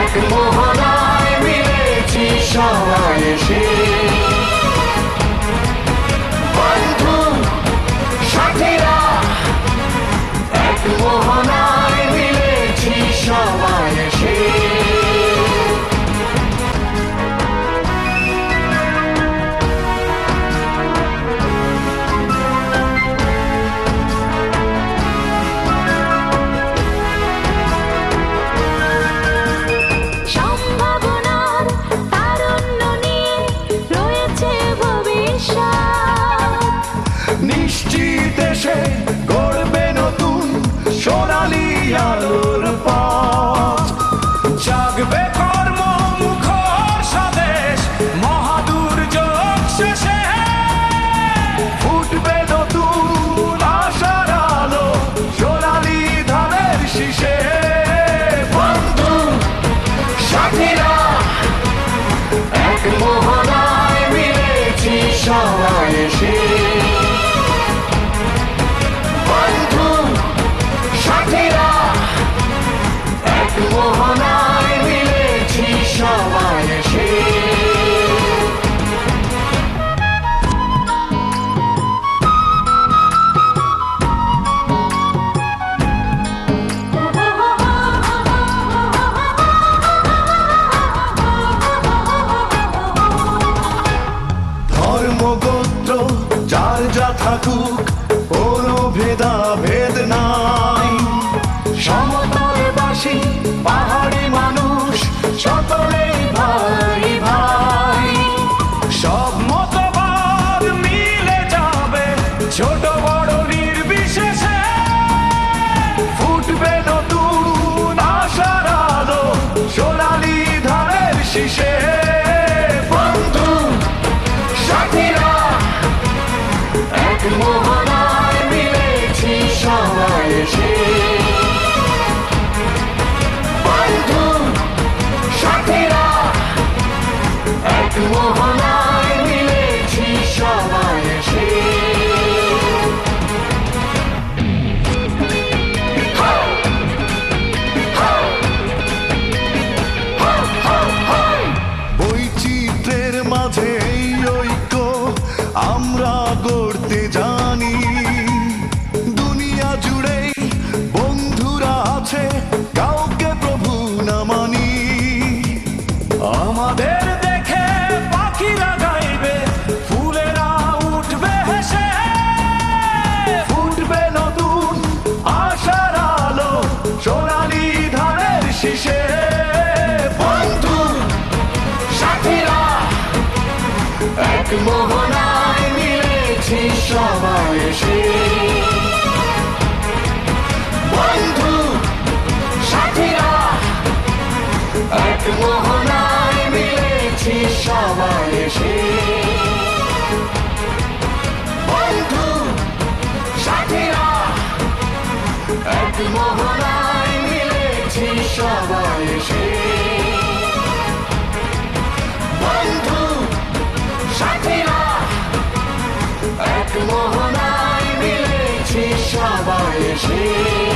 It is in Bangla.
এক মোহনায় মিলেছি সবাই এসে। থাকুক কোনো ভেদা ভেদ নাই। বাসি পাহাড়ি মানুষ সকলেই ভাই গড়তে জানি। দুনিয়া জুড়েই বন্ধুরা আছে, কাউকে প্রভু না মানি। আমাদের দেখে পাখিরা উঠবে নতুন আশার আলো সোনালি ধানের শীষে। বন্ধু মোহনায় মিলেছি সবাই এসে। বন্ধু, সাথীরা, এক মোহনায় মিলেছি সবাই এসে। বন্ধু, সাথীরা, এক মোহনায় মিলেছি সবাই এসে। মোহনায় মিলেছি সবাই এসে